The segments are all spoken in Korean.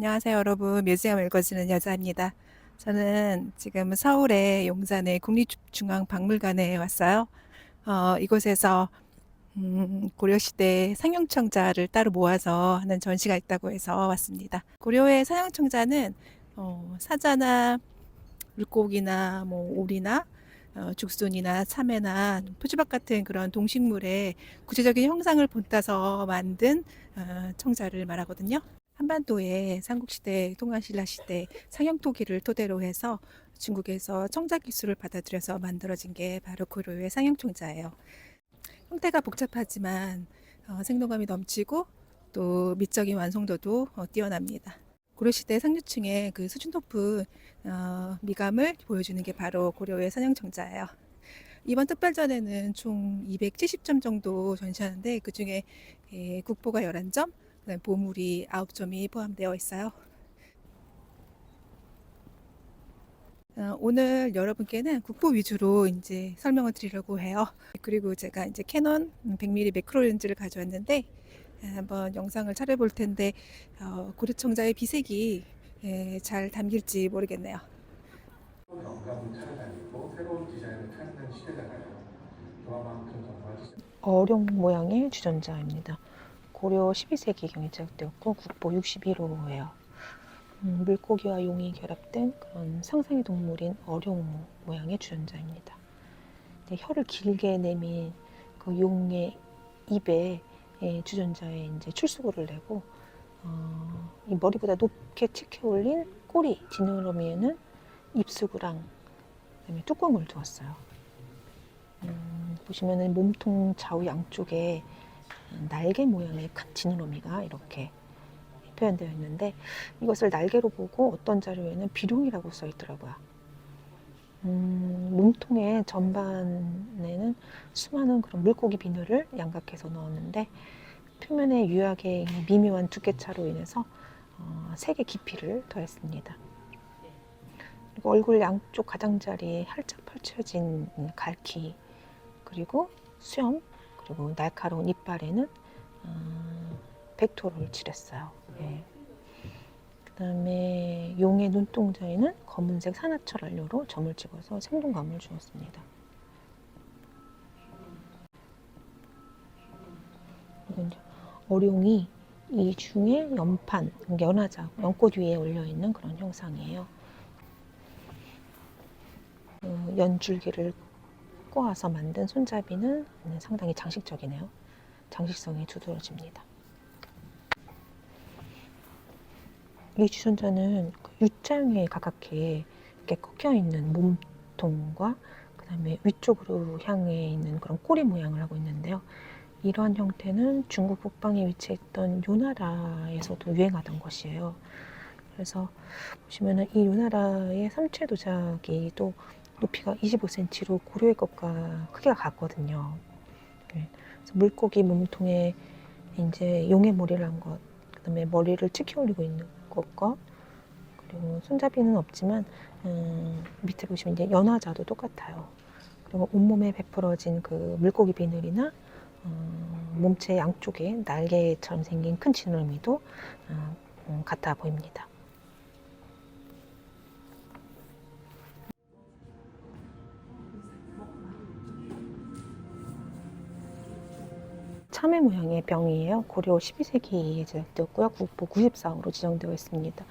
안녕하세요, 여러분. 뮤지엄을 읽어주는 여자입니다. 저는 지금 서울의 용산의 국립중앙박물관에 왔어요. 어, 이곳에서 음, 고려시대 상용청자를 따로 모아서 하는 전시가 있다고 해서 왔습니다. 고려의 상용청자는 어, 사자나 물고기나 뭐 오리나 어, 죽순이나 참외나 표주박 같은 그런 동식물의 구체적인 형상을 본따서 만든 어, 청자를 말하거든요. 한반도의 삼국시대, 동아신라시대 상형토기를 토대로 해서 중국에서 청자 기술을 받아들여서 만들어진 게 바로 고려의 상형청자예요. 형태가 복잡하지만 어, 생동감이 넘치고 또 미적인 완성도도 어, 뛰어납니다. 고려시대 상류층의 그 수준 높은 어, 미감을 보여주는 게 바로 고려의 상형청자예요. 이번 특별전에는 총 270점 정도 전시하는데 그 중에 예, 국보가 11점, 그다음에 보물이 9점이 포함되어 있어요. 어, 오늘 여러분께는 국보 위주로 이제 설명을 드리려고 해요. 그리고 제가 이제 캐논 100mm 매크로 렌즈를 가져왔는데 에, 한번 영상을 촬영해 볼 텐데 어, 고려청자의 비색이 에, 잘 담길지 모르겠네요. 어룡 모양의 주전자입니다. 고려 12세기경에 제작되었고 국보 61호예요. 음, 물고기와 용이 결합된 그런 상상의 동물인 어룡 모양의 주전자입니다. 혀를 길게 내민 그 용의 입에 예, 주전자에 이제 출수구를 내고 어, 이 머리보다 높게 치켜 올린 꼬리 지느러미에는 입수구랑 그다음에 뚜껑을 두었어요. 음, 보시면은 몸통 좌우 양쪽에 날개 모양의 큰 지느러미가 이렇게 표현되어 있는데 이것을 날개로 보고 어떤 자료에는 비룡이라고 써 있더라고요. 음, 몸통의 전반에는 수많은 그런 물고기 비늘을 양각해서 넣었는데 표면에 유약의 이 미묘한 두께 차로 인해서 어, 색의 깊이를 더했습니다. 그리고 얼굴 양쪽 가장자리에 활짝 펼쳐진 갈기 그리고 수염 그리고 날카로운 이빨에는 어, 백토를 칠했어요. 예. 그다음에 용의 눈동자에는 검은색 산화철 안료로 점을 찍어서 생동감을 주었습니다. 이건 어룡이 이 중에 연판, 연화자, 연꽃 위에 올려 있는 그런 형상이에요. 어, 연줄기를 꼬아서 만든 손잡이는 상당히 장식적이네요. 장식성이 두드러집니다. 이 주전자는 그 U자형에 가깝게 이렇게 꺾여 있는 몸통과 그 다음에 위쪽으로 향해 있는 그런 꼬리 모양을 하고 있는데요. 이러한 형태는 중국 북방에 위치했던 요나라에서도 유행하던 것이에요. 그래서 보시면은 이 요나라의 삼체 도자기 또 높이가 25cm로 고려의 것과 크기가 같거든요. 네. 그래서 물고기 몸통에 이제 용의 머리를 한 것, 그 다음에 머리를 치켜 올리고 있는 것과 그리고 손잡이는 없지만 음, 밑에 보시면 이제 연화자도 똑같아요. 그리고 온몸에 베풀어진 그 물고기 비늘이나 어, 몸체 양쪽에 날개처럼 생긴 큰 지느러미도 어, 음, 같아 보입니다. 참외 모양의 병이에요. 고려 12세기에 제작되었고요. 국보 94호로 지정되어 있습니다.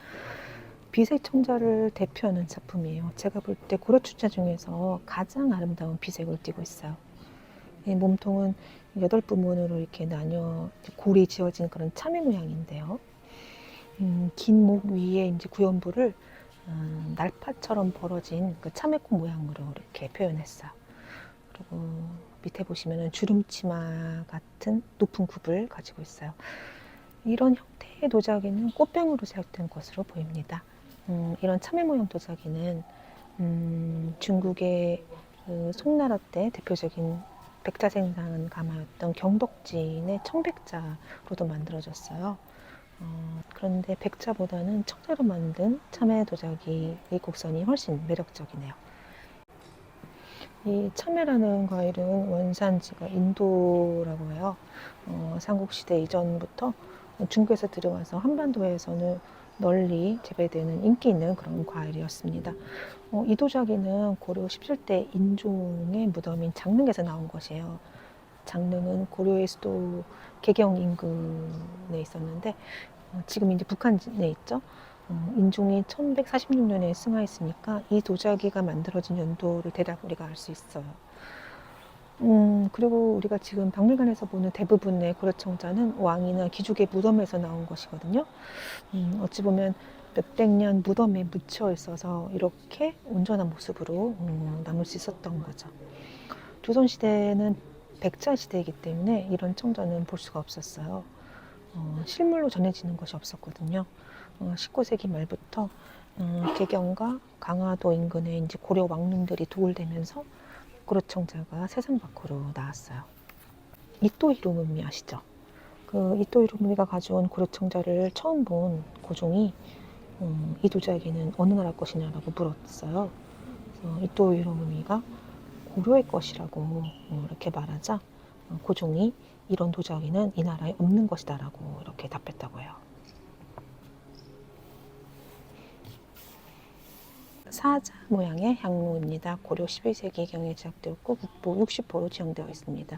비색 청자를 대표하는 작품이에요. 제가 볼 때 고려 추자 중에서 가장 아름다운 비색을 띠고 있어요. 이 몸통은 여덟 부문으로 이렇게 나뉘어 골이 지어진 그런 참외 모양인데요. 음, 긴목 위에 이제 구연부를 음, 날파처럼 벌어진 그 참외꽃 모양으로 이렇게 표현했어요. 그리고 밑에 보시면은 주름치마 같은 높은 굽을 가지고 있어요. 이런 형태의 도자기는 꽃병으로 제작된 것으로 보입니다. 음, 이런 참외 모양 도자기는 음, 중국의 그 송나라 때 대표적인 백자 생산 가마였던 경덕진의 청백자로도 만들어졌어요. 어, 그런데 백자보다는 청자로 만든 참외 도자기의 곡선이 훨씬 매력적이네요. 이 참외라는 과일은 원산지가 인도라고 해요. 어, 삼국시대 이전부터 중국에서 들어와서 한반도에서는 널리 재배되는 인기 있는 그런 과일이었습니다. 어, 이 도자기는 고려 17대 인종의 무덤인 장릉에서 나온 것이에요. 장릉은 고려의 수도 개경 인근에 있었는데 어, 지금 이제 북한에 있죠. 어, 인종이 1146년에 승하했으니까 이 도자기가 만들어진 연도를 대략 우리가 알 수 있어요. 음, 그리고 우리가 지금 박물관에서 보는 대부분의 고려청자는 왕이나 귀족의 무덤에서 나온 것이거든요. 음, 어찌 보면 몇백 년 무덤에 묻혀 있어서 이렇게 온전한 모습으로 음, 남을 수 있었던 거죠. 조선시대는 백자 시대이기 때문에 이런 청자는 볼 수가 없었어요. 어, 실물로 전해지는 것이 없었거든요. 어, 19세기 말부터 음, 개경과 강화도 인근에 이제 고려 왕릉들이 도굴되면서 고려청자가 세상 밖으로 나왔어요. 이토 히로무미 아시죠? 그 이토 히로무미가 가져온 고려청자를 처음 본 고종이 음, 이 도자기는 어느 나라 것이냐라고 물었어요. 이토 히로무미가 고려의 것이라고 어, 이렇게 말하자 어, 고종이 이런 도자기는 이 나라에 없는 것이다라고 이렇게 답했다고 해요. 사자 모양의 향로입니다. 고려 11세기경에 제작되었고 국보 60호로 지정되어 있습니다.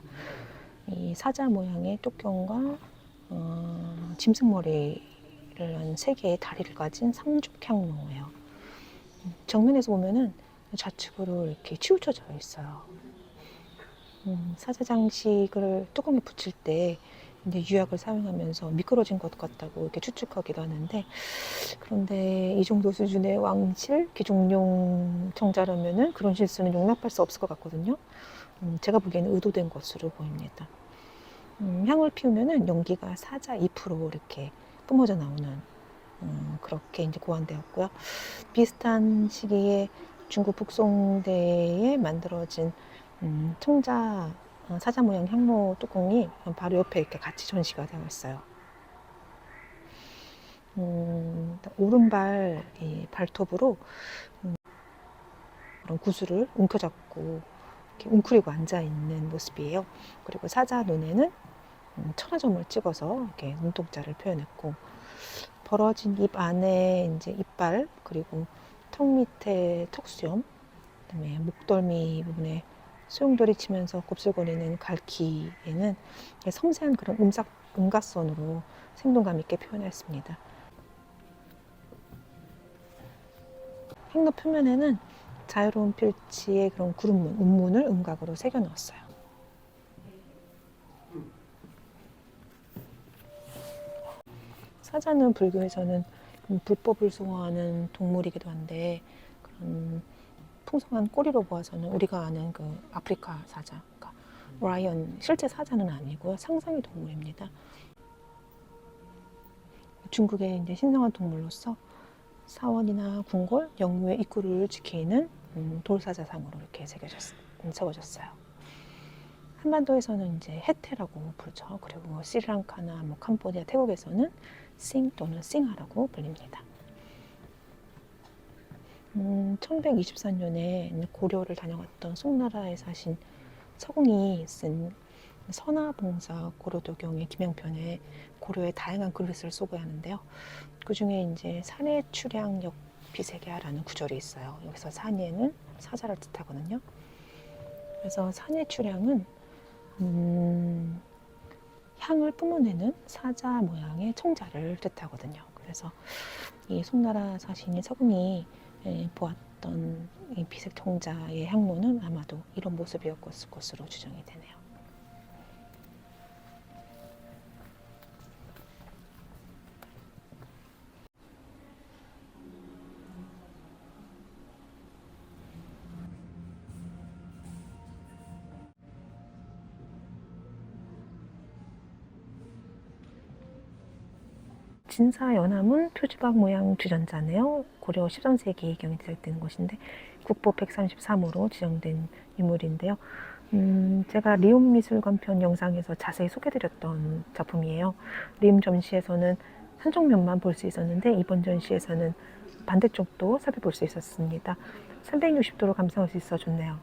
이 사자 모양의 뚜껑과 어, 짐승머리를 한 세 개의 다리를 가진 삼죽 향로예요. 정면에서 보면은 좌측으로 이렇게 치우쳐져 있어요. 음, 사자 장식을 뚜껑에 붙일 때 이제 유약을 사용하면서 미끄러진 것 같다고 이렇게 추측하기도 하는데 그런데 이 정도 수준의 왕실 귀족용 청자라면은 그런 실수는 용납할 수 없을 것 같거든요. 음, 제가 보기에는 의도된 것으로 보입니다. 음, 향을 피우면은 연기가 사자 잎으로 이렇게 뿜어져 나오는 음, 그렇게 이제 고안되었고요. 비슷한 시기에 중국 북송대에 만들어진 음, 청자 어, 사자 모양 향로 뚜껑이 바로 옆에 이렇게 같이 전시가 되어 있어요. 음, 오른발 이 발톱으로 음, 구슬을 움켜잡고 웅크리고 앉아 있는 모습이에요. 그리고 사자 눈에는 음, 천하점을 찍어서 이렇게 눈동자를 표현했고 벌어진 입 안에 이제 이빨 그리고 턱 밑에 턱수염 그다음에 목덜미 부분에 소용돌이 치면서 곱슬거리는 갈퀴에는 섬세한 그런 음삭, 음각선으로 생동감 있게 표현했습니다. 행로 표면에는 자유로운 필치의 그런 구름문, 운문을 음각으로 새겨 넣었어요. 사자는 불교에서는 불법을 수호하는 동물이기도 한데 그런 풍성한 꼬리로 보아서는 우리가 아는 그 아프리카 사자, 그러니까 라이언 실제 사자는 아니고 상상의 동물입니다. 중국의 이제 신성한 동물로서 사원이나 궁궐, 영유의 입구를 지키는 음, 돌사자상으로 이렇게 새겨졌, 음, 적어졌어요. 한반도에서는 이제 해태라고 부르죠. 그리고 스리랑카나 뭐 캄보디아, 태국에서는 싱 또는 싱하라고 불립니다. 음, 1124년에 고려를 다녀갔던 송나라에 사신 서공이 쓴 선화봉사 고려도경의 기명편에 고려의 다양한 그릇을 소개하는데요. 그 중에 이제 산의 출향역 비세계하라는 구절이 있어요. 여기서 산예는 사자를 뜻하거든요. 그래서 산의 출향은 음, 향을 뿜어내는 사자 모양의 청자를 뜻하거든요. 그래서 이 송나라 사신인 서궁이 예, 보았던 이 비색 청자의 향로는 아마도 이런 모습이었을 것으로 추정이 되네요. 진사 연암은 표지박 모양 주전자네요. 고려 13세기경에 제작된 것인데 국보 133호로 지정된 유물인데요. 음, 제가 리움 미술관 편 영상에서 자세히 소개드렸던 작품이에요. 리움 전시에서는 한쪽 면만 볼 수 있었는데 이번 전시에서는 반대쪽도 살펴볼 수 있었습니다. 360도로 감상할 수 있어 좋네요.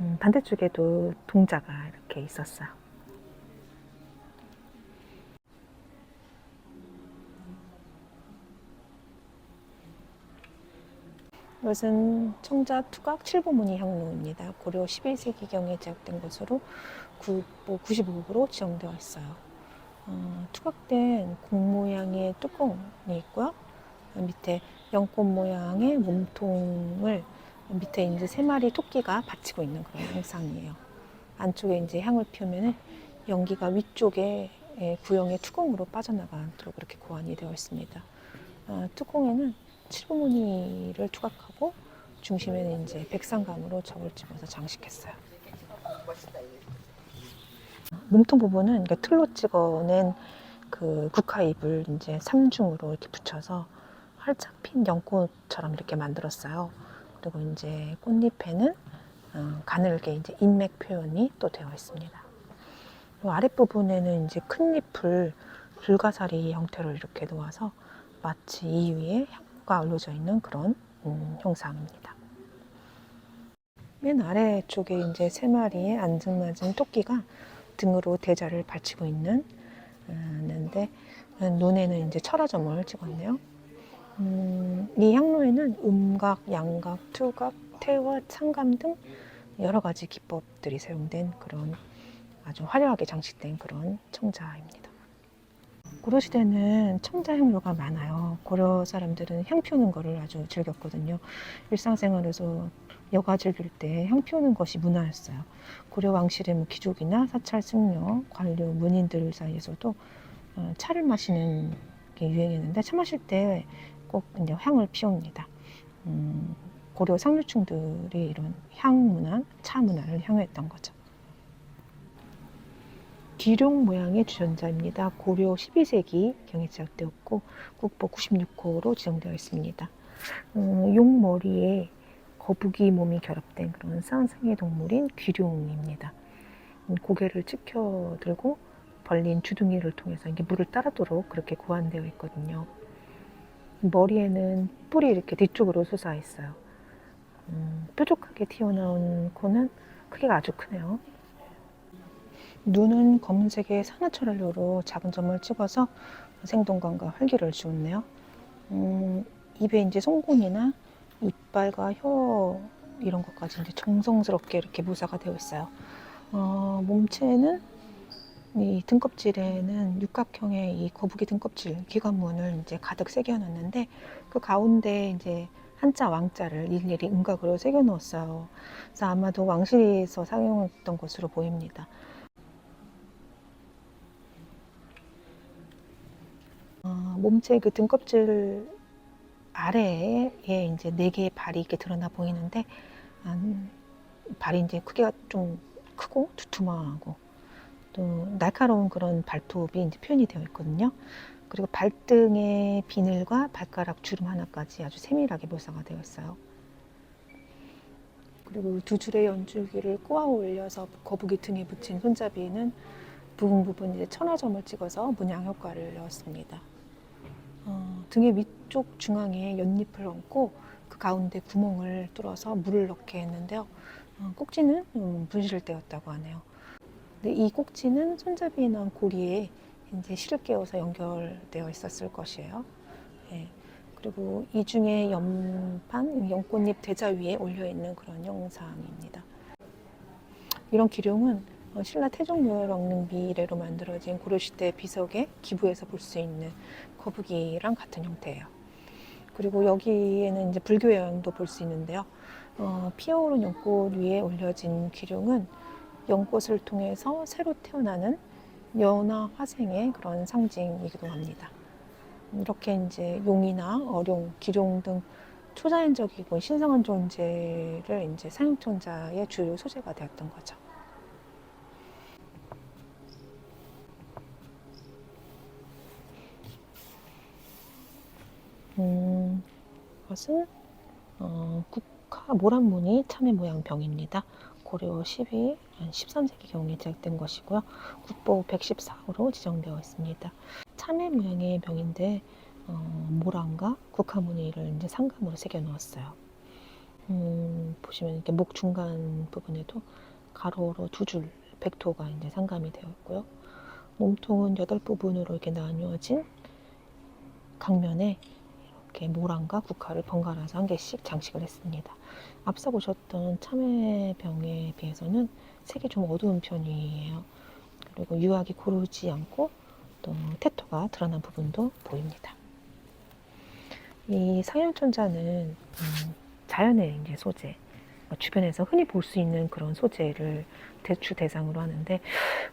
음, 반대쪽에도 동자가 이렇게 있었어요. 이것은 청자 투각 칠보무늬 향로입니다. 고려 11세기경에 제작된 것으로 국보 95호로 지정되어 있어요. 어, 투각된 공 모양의 뚜껑이 있고요. 밑에 연꽃 모양의 몸통을 밑에 이제 세 마리 토끼가 받치고 있는 그런 형상이에요. 안쪽에 이제 향을 피우면은 연기가 위쪽에 예, 구형의 투공으로 빠져나가도록 이렇게 고안이 되어 있습니다. 아, 뚜껑에는 칠보무늬를 투각하고 중심에는 이제 백상감으로 적을 집어서 장식했어요. 몸통 부분은 이렇게 틀로 찍어낸 그 국화잎을 이제 삼중으로 이렇게 붙여서 활짝 핀 연꽃처럼 이렇게 만들었어요. 그리고 이제 꽃잎에는 어, 가늘게 이제 인맥 표현이 또 되어 있습니다. 아랫부분에는 이제 큰 잎을 불가사리 형태로 이렇게 놓아서 마치 이 위에 향 과 올려져 있는 그런 음, 형상입니다. 맨 아래쪽에 이제 세 마리의 앙증맞은 토끼가 등으로 대자를 받치고 있는 는데 눈에는 이제 철화점을 찍었네요. 음, 이 향로에는 음각, 양각, 투각, 태화, 창감 등 여러 가지 기법들이 사용된 그런 아주 화려하게 장식된 그런 청자입니다. 고려 시대는 청자 향료가 많아요. 고려 사람들은 향 피우는 거를 아주 즐겼거든요. 일상생활에서 여가 즐길 때 향 피우는 것이 문화였어요. 고려 왕실의 뭐 귀족이나 사찰 승려, 관료, 문인들 사이에서도 어, 차를 마시는 게 유행이었는데 차 마실 때 꼭 이제 향을 피웁니다. 음, 고려 상류층들이 이런 향 문화, 차 문화를 향유했던 거죠. 기룡 모양의 주전자입니다. 고려 12세기 경에 제작되었고 국보 96호로 지정되어 있습니다. 음, 용 머리에 거북이 몸이 결합된 그런 쌍쌍의 동물인 귀룡입니다. 음, 고개를 치켜 들고 벌린 주둥이를 통해서 이게 물을 따르도록 그렇게 고안되어 있거든요. 머리에는 뿔이 이렇게 뒤쪽으로 솟아 있어요. 음, 뾰족하게 튀어나온 코는 크기가 아주 크네요. 눈은 검은색의 산화철연료로 작은 점을 찍어서 생동감과 활기를 주었네요. 음, 입에 이제 송곳니나 이빨과 혀 이런 것까지 이제 정성스럽게 이렇게 묘사가 되어 있어요. 어, 몸체는 이 등껍질에는 육각형의 이 거북이 등껍질 기관문을 이제 가득 새겨놨는데 그 가운데 이제 한자 왕자를 일일이 음각으로 새겨 넣었어요. 그래서 아마도 왕실에서 사용했던 것으로 보입니다. 어, 몸체 그 등껍질 아래에 이제 네 개의 발이 이렇게 드러나 보이는데 음, 발이 이제 크기가 좀 크고 두툼하고 또 날카로운 그런 발톱이 이제 표현이 되어 있거든요. 그리고 발등의 비늘과 발가락 주름 하나까지 아주 세밀하게 묘사가 되어 있어요. 그리고 두 줄의 연줄기를 꼬아 올려서 거북이 등에 붙인 손잡이는 부분 부분 이제 천하점을 찍어서 문양 효과를 넣었습니다. 어, 등의 위쪽 중앙에 연잎을 얹고 그 가운데 구멍을 뚫어서 물을 넣게 했는데요. 어, 꼭지는 음, 분실되었다고 하네요. 근데 이 꼭지는 손잡이에 넣은 고리에 이제 실을 깨워서 연결되어 있었을 것이에요. 예. 그리고 이 중에 연판, 연꽃잎 대자 위에 올려 있는 그런 영상입니다. 이런 기룡은 어, 신라 태종묘랑 미래로 만들어진 고려시대 비석의 기부에서 볼 수 있는 거북이랑 같은 형태예요. 그리고 여기에는 이제 불교 영향도 볼 수 있는데요. 어, 피어오른 연꽃 위에 올려진 기룡은 연꽃을 통해서 새로 태어나는 연화 화생의 그런 상징이기도 합니다. 이렇게 이제 용이나 어룡, 기룡 등 초자연적이고 신성한 존재를 이제 사용천자의 주요 소재가 되었던 거죠. 음, 이것은 어, 국화 모란무늬 참외 모양 병입니다. 고려 12, 13세기 경에 제작된 것이고요. 국보 114호로 지정되어 있습니다. 참외 모양의 병인데 어, 모란과 국화 무늬를 이제 상감으로 새겨 놓았어요. 음, 보시면 이렇게 목 중간 부분에도 가로로 두 줄 백토가 이제 상감이 되어 있고요. 몸통은 여덟 부분으로 이렇게 나뉘어진 강면에 이렇게 모란과 국화를 번갈아서 한 개씩 장식을 했습니다. 앞서 보셨던 참외병에 비해서는 색이 좀 어두운 편이에요. 그리고 유학이 고르지 않고 또 테토가 드러난 부분도 보입니다. 이 상현천자는 음, 자연의 이제 소재, 뭐 주변에서 흔히 볼 수 있는 그런 소재를 대추 대상으로 하는데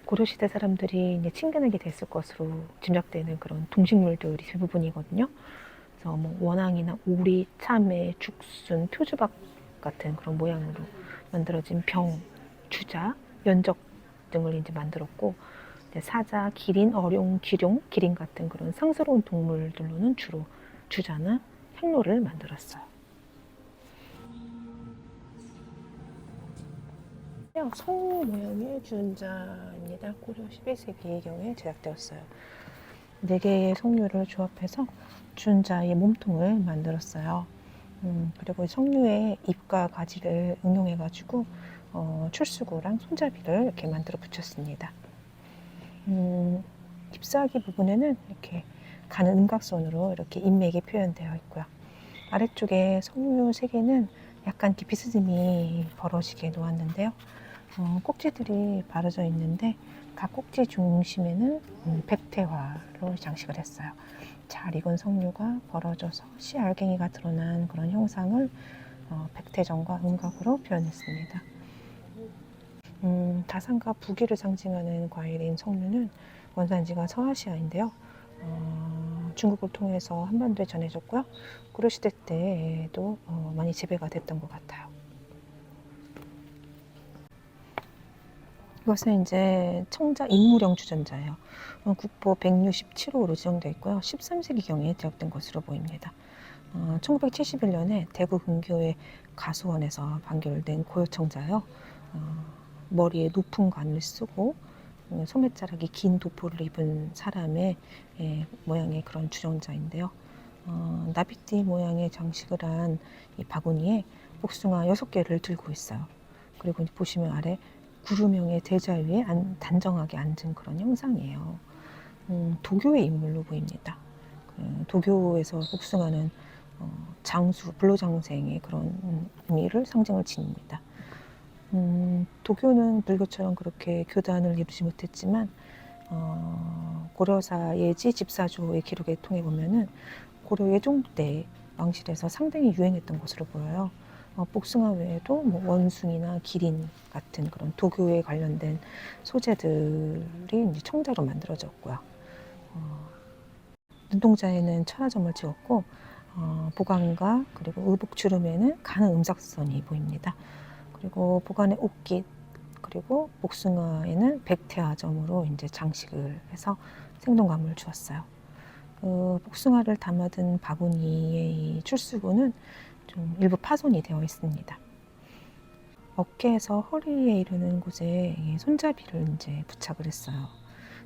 고려시대 사람들이 이제 친근하게 됐을 것으로 짐작되는 그런 동식물들이 대부분이거든요. 그래서 뭐 원앙이나 오리, 참외, 죽순, 표주박 같은 그런 모양으로 만들어진 병, 주자, 연적 등을 이제 만들었고 사자, 기린, 어룡, 기룡, 기린 같은 그런 상스러운 동물들로는 주로 주자나 향로를 만들었어요. 성 모양의 주전자입니다. 고려 11세기 경에 제작되었어요. 네 개의 석류를 조합해서 주전자의 몸통을 만들었어요. 음, 그리고 석류의 잎과 가지를 응용해가지고 어, 출수구랑 손잡이를 이렇게 만들어 붙였습니다. 음, 잎사귀 부분에는 이렇게 가는 음각선으로 이렇게 인맥이 표현되어 있고요. 아래쪽에 석류 세 개는 약간 깊이 스짐이 벌어지게 놓았는데요. 어, 꼭지들이 바로져 있는데 각 꼭지 중심에는 음, 백태화로 장식을 했어요. 잘 익은 석류가 벌어져서 씨 알갱이가 드러난 그런 형상을 어, 백태정과 음각으로 표현했습니다. 음, 다산과 부귀를 상징하는 과일인 석류는 원산지가 서아시아인데요. 어, 중국을 통해서 한반도에 전해졌고요. 고려시대 때에도 어, 많이 재배가 됐던 것 같아요. 이것은 이제 청자 인물형 주전자예요. 어, 국보 167호로 지정되어 있고요. 13세기경에 제작된 것으로 보입니다. 어, 1971년에 대구 근교의 가수원에서 판결된 고요청자요. 어, 머리에 높은 관을 쓰고 어, 소매자락이 긴 도포를 입은 사람의 예, 모양의 그런 주전자인데요. 어, 나비띠 모양의 장식을 한 이 바구니에 복숭아 6개를 들고 있어요. 그리고 보시면 아래 구름형의 대자 위에 안- 단정하게 앉은 그런 형상이에요. 음, 도교의 인물로 보입니다. 그 도교에서 복숭아는 어, 장수, 불로장생의 그런 음, 의미를 상징을 지닙니다. 음, 도교는 불교처럼 그렇게 교단을 이루지 못했지만 어, 고려사 예지 집사조의 기록에 통해 보면은 고려 예종 때 왕실에서 상당히 유행했던 것으로 보여요. 어, 복숭아 외에도 뭐 원숭이나 기린 같은 그런 도교에 관련된 소재들이 이제 청자로 만들어졌고요. 어, 눈동자에는 천하점을 지었고 어, 보관과 그리고 의복 주름에는 가는 음작선이 보입니다. 그리고 보관의 옷깃 그리고 복숭아에는 백태화점으로 이제 장식을 해서 생동감을 주었어요. 그 복숭아를 담아둔 바구니의 이 출수구는 좀 일부 파손이 되어 있습니다. 어깨에서 허리에 이르는 곳에 이 손잡이를 이제 부착을 했어요.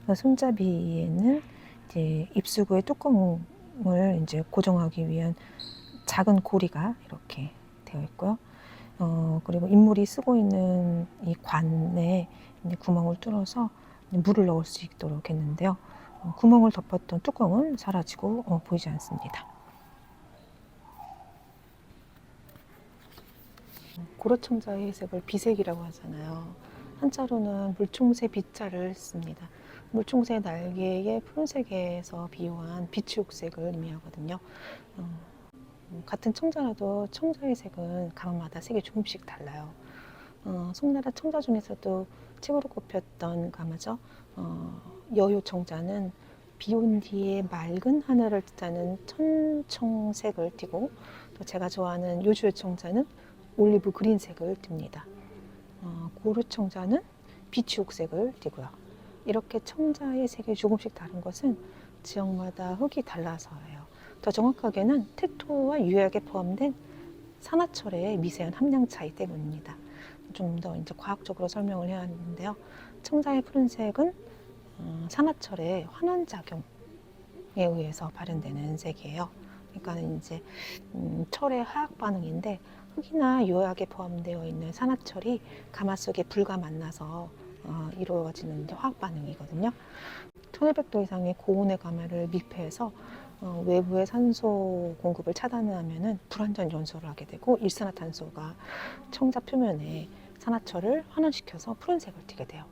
그 손잡이에는 이제 입수구의 뚜껑을 이제 고정하기 위한 작은 고리가 이렇게 되어 있고요. 어, 그리고 인물이 쓰고 있는 이 관에 구멍을 뚫어서 물을 넣을 수 있도록 했는데요. 어, 구멍을 덮었던 뚜껑은 사라지고 어, 보이지 않습니다. 고려청자의 해석을 비색이라고 하잖아요. 한자로는 물총새 비자를 씁니다. 물총새 날개의 푸른색에서 비유한 비치옥색을 의미하거든요. 어, 음, 같은 청자라도 청자의 색은 가마마다 색이 조금씩 달라요. 어, 송나라 청자 중에서도 최고로 꼽혔던 가마죠. 어, 여효 청자는 비온 뒤에 맑은 하늘을 뜻하는 천청색을 띠고 또 제가 좋아하는 요주의 청자는 올리브 그린색을 띱니다. 어, 고르 청자는 비치옥색을 띠고요. 이렇게 청자의 색이 조금씩 다른 것은 지역마다 흙이 달라서예요. 더 정확하게는 테토와 유약에 포함된 산화철의 미세한 함량 차이 때문입니다. 좀 더 이제 과학적으로 설명을 해야 하는데요. 청자의 푸른색은 어, 산화철의 환원 작용에 의해서 발현되는 색이에요. 그러니까 이제 음, 철의 화학 반응인데 흙이나 유약에 포함되어 있는 산화철이 가마 속에 불과 만나서 어, 이루어지는 화학 반응이거든요. 1500도 이상의 고온의 가마를 밀폐해서 어, 외부의 산소 공급을 차단하면은 불완전 연소를 하게 되고 일산화탄소가 청자 표면에 산화철을 환원시켜서 푸른색을 띠게 돼요.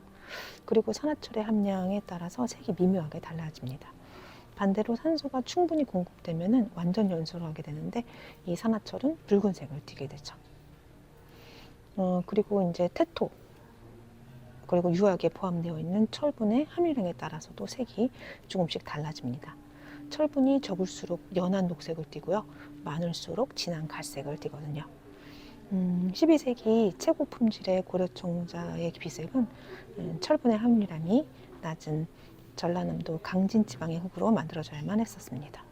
그리고 산화철의 함량에 따라서 색이 미묘하게 달라집니다. 반대로 산소가 충분히 공급되면은 완전 연소를 하게 되는데 이 산화철은 붉은색을 띠게 되죠. 어, 그리고 이제 테토 그리고 유학에 포함되어 있는 철분의 함유량에 따라서도 색이 조금씩 달라집니다. 철분이 적을수록 연한 녹색을 띠고요. 많을수록 진한 갈색을 띠거든요. 음, 12세기 최고 품질의 고려 청자의 비색은 음, 철분의 함유량이 낮은 전라남도 강진 지방의 흙으로 만들어져야만 했었습니다.